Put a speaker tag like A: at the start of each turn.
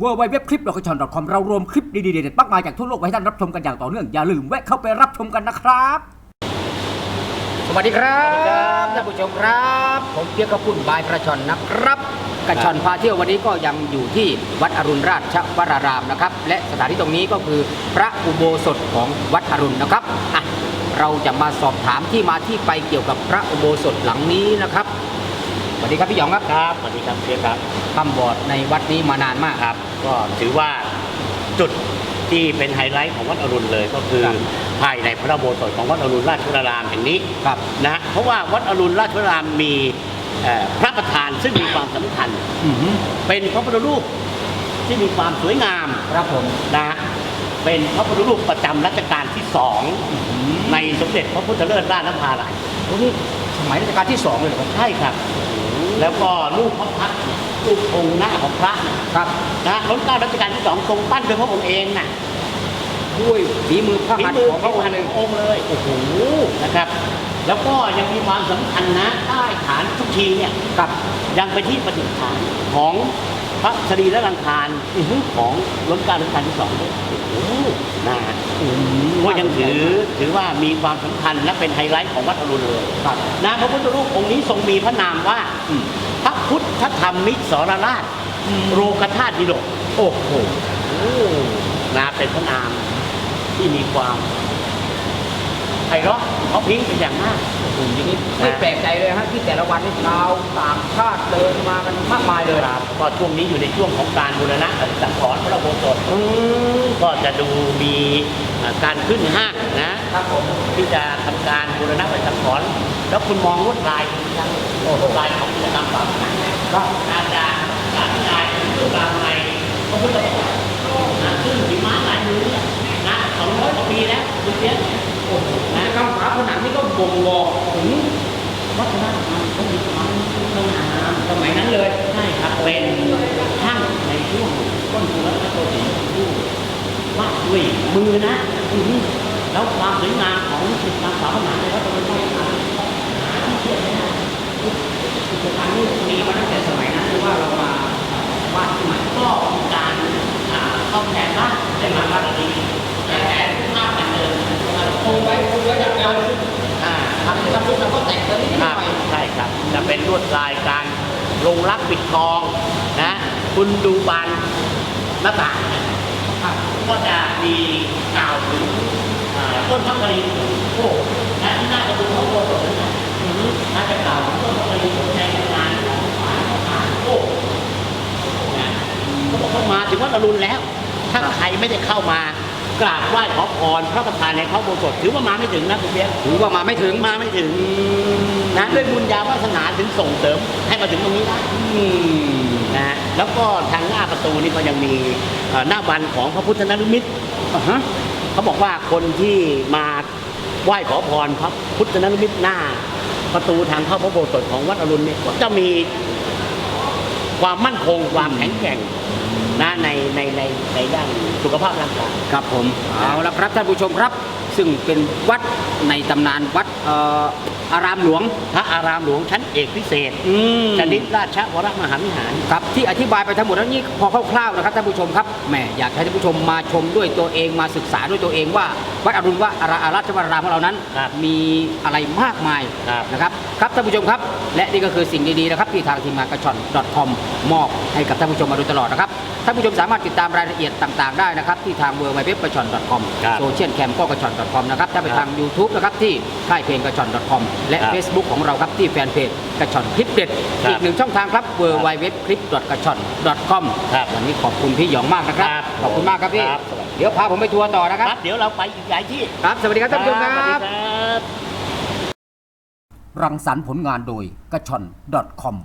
A: w w w c l i p l o c a t i o n c o m เรารวมคลิปดีๆเด็ดๆมากมายจากทั่วโลกไว้ให้ท่านรับชมกันอย่างต่อเนื่อง อย่าลืมแวะเข้าไปรับชมกันนะครับ สวัสดีครับท่านผู้ชมครับ ผมเปียกกระปุ่นบายกระชอนนะครับ กระชอนพาเที่ยววันนี้ก็ยังอยู่ที่วัดอรุณราชวรารามนะครับ และสถานที่ตรงนี้ก็คือพระอุโบสถของวัดอรุณนะครับอะเราจะมาสอบถามที่มาที่ไปเกี่ยวกับพระอุโบสถหลังนี้นะครับ วัสดีครับพี่หยองครับ
B: ครับสวัสดีครับเชียครับ
A: ทำบอร์ดในวัดนี้มานานมาก
B: ครับ ก็ถือว่าจุดที่เป็นไฮไลท์ของวัดอรุณเลยก็คือ
A: ครับ
B: ภายในพระอุโบสถของวัดอรุณราชวรารามแห่งนี้
A: ครับ
B: นะเพราะว่าวัดอรุณราชวรารามมีเอ่อพระประธานซึ่งมีความสำคัญ
A: อือหือ
B: เป็นพระพุทธรูปที่มีความสวยงาม
A: ครับผม
B: นะฮะเป็นพระพุทธรูปประจำรัชกาลที่สองในสมเด็จพระพุทธเลิศราชนภาลัย
A: โอ้นี่สมัยรัชกาลที่สองเลยเหรอครับ
B: ใช่ครับ แล้วก็รูปพระพักตร์รูปองค์หน้าของพระน่ะ
A: ครับ
B: นะรัชกาลรัชกาลที่สองทรงปั้นโดยพระองค์เองน่ะ
A: ด้วยฝีมือพระ
B: ฝี
A: หัตถ์
B: มือ
A: ของ
B: พ
A: พ
B: ระ
A: ระ
B: อ
A: องง
B: ค์
A: ค์
B: ห
A: เล
B: นึ่
A: ย
B: งองค์เลยโอ้โหนะครับ แล้วก็ยังมีความสำคัญนะใต้ฐานทุกทีเนี่ย
A: กับ
B: ยังไปนที่ประดิษฐานของ พระสรีระลังคารของรัชกาลรัชกาลที่สองด้วยโอ้โหนะฮะก็ยังถือถือว่ามีความสำคัญและเป็นไฮไลท์ของวัดอรุณเลย
A: ครับ
B: นะพระพุทธรูปองค์นี้ทรงมีพระนามว่า
A: อืม
B: พระพุทธธรรมิสรราชโรกธาตุดิโลก
A: โอ้โห
B: นะเป็นพระนามที่มีความไพเราะเพราะพริ้งเป็นอย่างมาก
A: อย่างนี้ไม่แปลกใจเลยฮะที่แต่ละวันนี่ชาวต่าง ชาติเดินมากันมากมายเลย
B: ครับก็ช่วงนี้อยู่ในช่วงของการบูรณะปฏิสังขรณ์พระอุโบสถ
A: อืม
B: ก็จะดูมีอ่าการขึ้นห้างนะครับ
A: ผม
B: ที่จะทำการบูรณะปฏิสังขรณ์แล้วคุณมองลวดลายยังโอ้โหลายของกิจกรรมฝาผนัง
A: ครับ
B: อาจารย์การลายรูปลายในพระพุทธรูปนะซึ่งฝีไม้ลายมือเนี่ยนะสองร้อยกว่าปีแล้วคุณเพี้ยน
A: โอ้โหนะคำฝาผนังนี่ก็บ่งบอกถึงวัฒนธรรมของมีความ สวยงามสมัยนั้นเลย
B: ใช่ครับเป็นช่างในช่วงต้นทุนรัตนโกสินทร์ผู้วาดด้วยมือนะอือฮึแล้วความสวยงามของศิลปะฝาผนังในวัดตะวันตกหาที่เทียบไม่ได้
A: อันนี้มีมาตั้งแต่สมัยนั้นหรือว่าเรามาวาดขึ้นมา
B: ก็มีการอ่าเข้าแทนบ้านได้มาบ้านดีแต่แทนภาพแต่เดิม
A: คงไว้คงไว้จากเดิม
B: อ่า
A: ทำทำปุ๊บเราก็แต่งเติมนิดห
B: ค
A: น่
B: รั
A: อบย
B: ใช่ครับ จะเป็นลวดลายการลงรักปิดทองนะ คุณดูบานหน้าต่างนะก็จะมีกล่าวถึงอ่าต้นพักกรีโอ้และที่น่าจะดูพระโบสถนั่นนะน่าจะกล่าวถึงต้นพักกรีในตำนานของฝาของฝาโอ้นะเขาบอกเขามาถึงวัดอรุณแล้ว ถ้าใครไม่ได้เข้ามา กราบไหว้ขอพรพระประธานในพระโบสถถือว่ามาไม่ถึงนะคุณเบียร์
A: ถือว่ามาไม่ถึง
B: มาไม่ถึงนะด้วยบุญญาวาสนาถึงส่งเสริมให้มาถึงตรงนี้ได้
A: อืม
B: นะฮะแล้วก็ทางหน้าประตูนี่ก็ยังมีเอ่อหน้าบันของพระพุทธนรุมิตร
A: อ่าฮะ
B: เขาบอกว่าคนที่มาไหว้ขอพรพระพุทธนรุมิตรหน้า ประตูทางเข้าพระโบสถของวัดอรุณเนี่ยก็จะมี ความมั่นคงความแข็งแกร่งนะในในในในด้านสุขภาพร่างกาย
A: ครับผมเอาละครับท่านผู้ชมครับ ซึ่งเป็นวัดในตำนานวัดเอ่ออารามหลวง
B: พระอารามหลวงชั้นเอกพิเศษ
A: อืม
B: ชนิดราชวรมหาวิหาร
A: ครับที่อธิบายไปทั้งหมดแล้วนี่พอคร่าวๆนะครับท่านผู้ชมครับแหมอยากให้ท่านผู้ชมมาชมด้วยตัวเองมาศึกษาด้วยตัวเองว่าวัดอรุณว่าอาราราชวรารามของเรานั้น
B: ครับ
A: มีอะไรมากมาย
B: ครับ
A: นะครับครับท่านผู้ชมครับ และนี่ก็คือสิ่งดีๆนะครับที่ทางทีมงานกระชอน .com มอบให้กับท่านผู้ชมมาโดยตลอดนะครับท่านผู้ชมสามารถติดตามรายละเอียดต่างๆได้นะครับที่ทาง w w w กระชอน .com
B: ครับ
A: โซเชียลแคมก็กระชอน .com นะครับถ้าไป
B: ครับ
A: ทาง YouTube นะครับที่ค่ายเพลงกระชอน .com และ
B: ครับ
A: Facebook ของเราครับที่แฟนเพจกระชอนคลิปเด็ด
B: ครับ
A: อีกหนึ่งช่องทางครับ w w w c l i p กระชอน .com
B: ครับ
A: วันนี้ขอบคุณพี่หยองมากนะครับ
B: ครับ
A: ขอบคุณมากครับพี่
B: ครับ
A: เดี๋ยวพาผมไปทัวร์ต่อนะค
B: ครับรับเดี๋ยวเราไปอีกหลายที่
A: ครับสวัสดีครับท่านผู้ชมค
B: สวัส
A: รับ
B: ดีครับ
A: รังสรรค์ผลงานโดยกระชอน .com